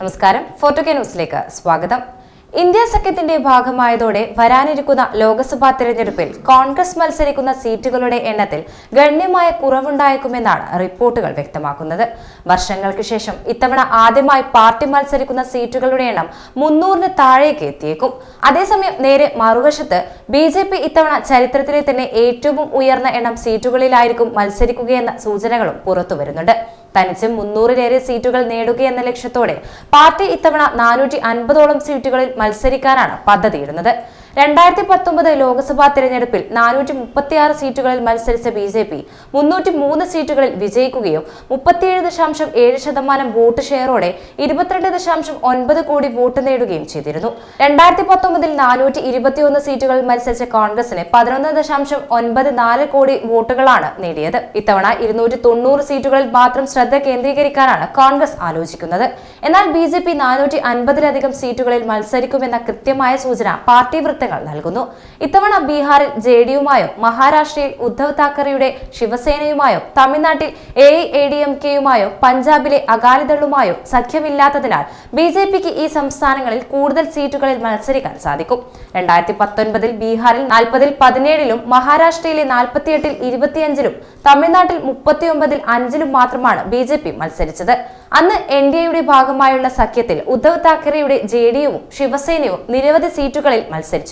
നമസ്കാരം. ഫോർട്ടുകെ ന്യൂസിലേക്ക് സ്വാഗതം. ഇന്ത്യ സഖ്യത്തിന്റെ ഭാഗമായതോടെ വരാനിരിക്കുന്ന ലോക്സഭാ തെരഞ്ഞെടുപ്പിൽ കോൺഗ്രസ് മത്സരിക്കുന്ന സീറ്റുകളുടെ എണ്ണത്തിൽ ഗണ്യമായ കുറവുണ്ടായേക്കുമെന്നാണ് റിപ്പോർട്ടുകൾ വ്യക്തമാക്കുന്നത്. വർഷങ്ങൾക്ക് ശേഷം ഇത്തവണ ആദ്യമായി പാർട്ടി മത്സരിക്കുന്ന സീറ്റുകളുടെ എണ്ണം മുന്നൂറിന് താഴേക്ക് എത്തിയേക്കും. അതേസമയം നേരെ മറുവശത്ത് ബി ജെ പി ഇത്തവണ ചരിത്രത്തിലെ തന്നെ ഏറ്റവും ഉയർന്ന എണ്ണം സീറ്റുകളിലായിരിക്കും മത്സരിക്കുകയെന്ന സൂചനകളും പുറത്തുവരുന്നുണ്ട്. തനിച്ച് മുന്നൂറിലേറെ സീറ്റുകൾ നേടുകയെന്ന ലക്ഷ്യത്തോടെ പാർട്ടി ഇത്തവണ നാനൂറ്റി അൻപതോളം സീറ്റുകളിൽ മത്സരിക്കാനാണ് പദ്ധതിയിടുന്നത്. രണ്ടായിരത്തി പത്തൊമ്പത് ലോക്സഭാ തെരഞ്ഞെടുപ്പിൽ നാനൂറ്റി മുപ്പത്തിയാറ് സീറ്റുകളിൽ മത്സരിച്ച ബി ജെ പി മുന്നൂറ്റി മൂന്ന് സീറ്റുകളിൽ വിജയിക്കുകയും മുപ്പത്തിയേഴ് ദശാംശം ഏഴ് ശതമാനം വോട്ട് ഷെയറോടെ ഇരുപത്തിരണ്ട് ദശാംശം ഒൻപത് കോടി വോട്ട് നേടുകയും ചെയ്തിരുന്നു. രണ്ടായിരത്തി പത്തൊമ്പതിൽ നാനൂറ്റി ഇരുപത്തിയൊന്ന് സീറ്റുകളിൽ മത്സരിച്ച കോൺഗ്രസിന് പതിനൊന്ന് ദശാംശം ഒൻപത് നാല് കോടി വോട്ടുകളാണ് നേടിയത്. ഇത്തവണ ഇരുന്നൂറ്റി തൊണ്ണൂറ് സീറ്റുകളിൽ മാത്രം ശ്രദ്ധ കേന്ദ്രീകരിക്കാനാണ് കോൺഗ്രസ് ആലോചിക്കുന്നത്. എന്നാൽ ബി ജെ പി നാനൂറ്റി അൻപതിലധികം സീറ്റുകളിൽ മത്സരിക്കുമെന്ന കൃത്യമായ സൂചന പാർട്ടി വൃത്തങ്ങൾ നൽകുന്നു. ഇത്തവണ ബീഹാറിൽ ജെ ഡിയുമായോ മഹാരാഷ്ട്രയിൽ ഉദ്ധവ് താക്കറെയുടെ ശിവസേനയുമായോ തമിഴ്നാട്ടിൽ എ എ ഡി എം കെയുമായോ പഞ്ചാബിലെ അകാലിദളുമായോ സഖ്യമില്ലാത്തതിനാൽ ബി ജെ പിക്ക് ഈ സംസ്ഥാനങ്ങളിൽ കൂടുതൽ സീറ്റുകളിൽ മത്സരിക്കാൻ സാധിക്കും. രണ്ടായിരത്തി പത്തൊൻപതിൽ ബീഹാറിൽ നാൽപ്പതിൽ പതിനേഴിലും മഹാരാഷ്ട്രയിലെ നാൽപ്പത്തിയെട്ടിൽ ഇരുപത്തിയഞ്ചിലും തമിഴ്നാട്ടിൽ മുപ്പത്തിയൊമ്പതിൽ അഞ്ചിലും മാത്രമാണ് ബി ജെ പി മത്സരിച്ചത്. അന്ന് എൻ ഡി എയുടെ ഭാഗമായുള്ള സഖ്യത്തിൽ ഉദ്ധവ് താക്കറെയുടെ ജെ ഡി യുവും ശിവസേനയും നിരവധി സീറ്റുകളിൽ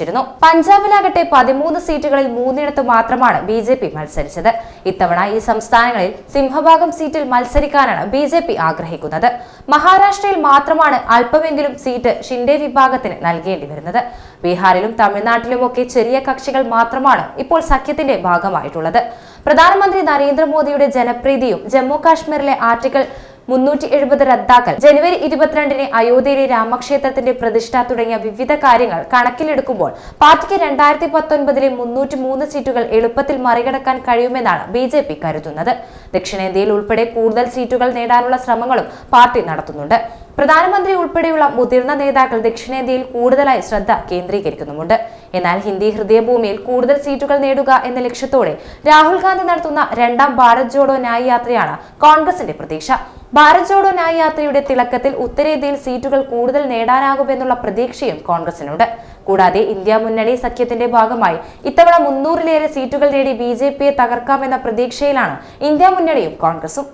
മത്സരിച്ചിരുന്നു പഞ്ചാബിലാകട്ടെ പതിമൂന്ന് സീറ്റുകളിൽ മൂന്നിടത്ത് മാത്രമാണ് ബി ജെ പി മത്സരിച്ചത്. ഇത്തവണ ഈ സംസ്ഥാനങ്ങളിൽ സിംഹഭാഗം സീറ്റിൽ മത്സരിക്കാനാണ് ബി ജെ പി ആഗ്രഹിക്കുന്നത്. മഹാരാഷ്ട്രയിൽ മാത്രമാണ് അല്പമെങ്കിലും സീറ്റ് ഷിൻഡെ വിഭാഗത്തിന് നൽകേണ്ടി വരുന്നത്. ബീഹാറിലും തമിഴ്നാട്ടിലുമൊക്കെ ചെറിയ കക്ഷികൾ മാത്രമാണ് ഇപ്പോൾ സഖ്യത്തിന്റെ ഭാഗമായിട്ടുള്ളത്. പ്രധാനമന്ത്രി നരേന്ദ്രമോദിയുടെ ജനപ്രീതിയും ജമ്മു കാശ്മീരിലെ ആർട്ടിക്കിൾ മുന്നൂറ്റി എഴുപത് റദ്ദാക്കൽ. ജനുവരി ഇരുപത്തിരണ്ടിന് അയോധ്യയിലെ രാമക്ഷേത്രത്തിന്റെ പ്രതിഷ്ഠ തുടങ്ങിയ വിവിധ കാര്യങ്ങൾ കണക്കിലെടുക്കുമ്പോൾ പാർട്ടിക്ക് രണ്ടായിരത്തി പത്തൊൻപതിലെ മുന്നൂറ്റി മൂന്ന് സീറ്റുകൾ എളുപ്പത്തിൽ മറികടക്കാൻ കഴിയുമെന്നാണ് ബി ജെ പി കരുതുന്നത്. ദക്ഷിണേന്ത്യയിൽ ഉൾപ്പെടെ കൂടുതൽ സീറ്റുകൾ നേടാനുള്ള ശ്രമങ്ങളും പാർട്ടി നടത്തുന്നുണ്ട്. പ്രധാനമന്ത്രി ഉൾപ്പെടെയുള്ള മുതിർന്ന നേതാക്കൾ ദക്ഷിണേന്ത്യയിൽ കൂടുതലായി ശ്രദ്ധ കേന്ദ്രീകരിക്കുന്നുമുണ്ട്. എന്നാൽ ഹിന്ദി ഹൃദയഭൂമിയിൽ കൂടുതൽ സീറ്റുകൾ നേടുക എന്ന ലക്ഷ്യത്തോടെ രാഹുൽ ഗാന്ധി നടത്തുന്ന രണ്ടാം ഭാരത് ജോഡോ ന്യായ് യാത്രയാണ് കോൺഗ്രസിന്റെ പ്രതീക്ഷ. ഭാരത് ജോഡോ ന്യായ് യാത്രയുടെ തിളക്കത്തിൽ ഉത്തരേന്ത്യയിൽ സീറ്റുകൾ കൂടുതൽ നേടാനാകുമെന്നുള്ള പ്രതീക്ഷയും കോൺഗ്രസിനുണ്ട്. കൂടാതെ ഇന്ത്യ മുന്നണി സഖ്യത്തിന്റെ ഭാഗമായി ഇത്തവണ മുന്നൂറിലേറെ സീറ്റുകൾ നേടി ബി ജെ പിയെ തകർക്കാമെന്ന പ്രതീക്ഷയിലാണ് ഇന്ത്യ മുന്നണിയും കോൺഗ്രസും.